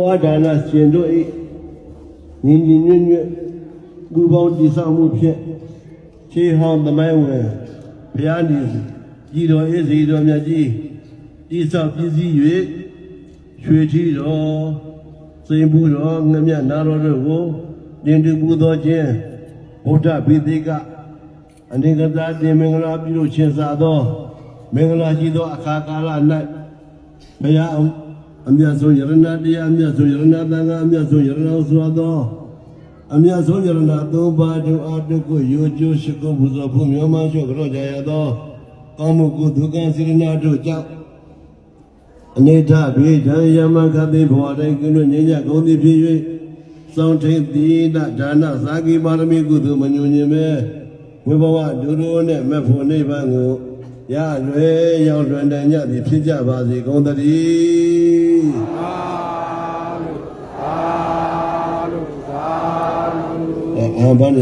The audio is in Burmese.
ဝါဒါနရှင်တို့၏ညီညီညွတ်ညွတ်ပူပေါင်းတည်ဆောက်မှုဖြင့်ခြေဟောင်းသမိုင်းဝင်ဘုရားနေကြီးတော်အေးစီတော်မြတ်ကြီးတည်ဆောက်ပြည်စည်း၍ရွှေထီတော်စိန်ဘူးတော်ငမြတ်နာတော်တို့ကိုတင်တူပူသောခြင်းဗုဒ္ဓဘိသိကအနိကတာတင်မင်္ဂလာပြုလို့ရှင်သာသောမင်္ဂလာရှိသောအခါကာလ၌ဘုရား အောင်အမြတ်ဆုံးယရဏတရားအမြတ်ဆုံးယရဏသံဃာအမြတ်ဆုံးယရဏဆိုသောအမြတ်ဆုံးယရဏသုံးပါးတို့အတုကိုယောကျိုးရှိကိုဘုဇောဖုမြောမရှုကြောကြရသောကောင်းမှုကုသကံစေရနာတို့ကြောင့်အနေထဘေးဒံယမခတိဘဝတိုင်းကင်းလို့ငြိမ်းချမ်းကုန်သည်ဖြစ်၍စောင့်ထိန်သီလဒါနသာကိပါရမီကုသိုလ်မညွန်ညင်မဲဝိဘဝဒုရောနဲ့မဖို့နိဗ္ဗာန်ကို ရလွယ်ရောက်လွန်တန်ကြသည်ဖြစ်ကြပါစေကုန်သတည်းအာဘာနဲ့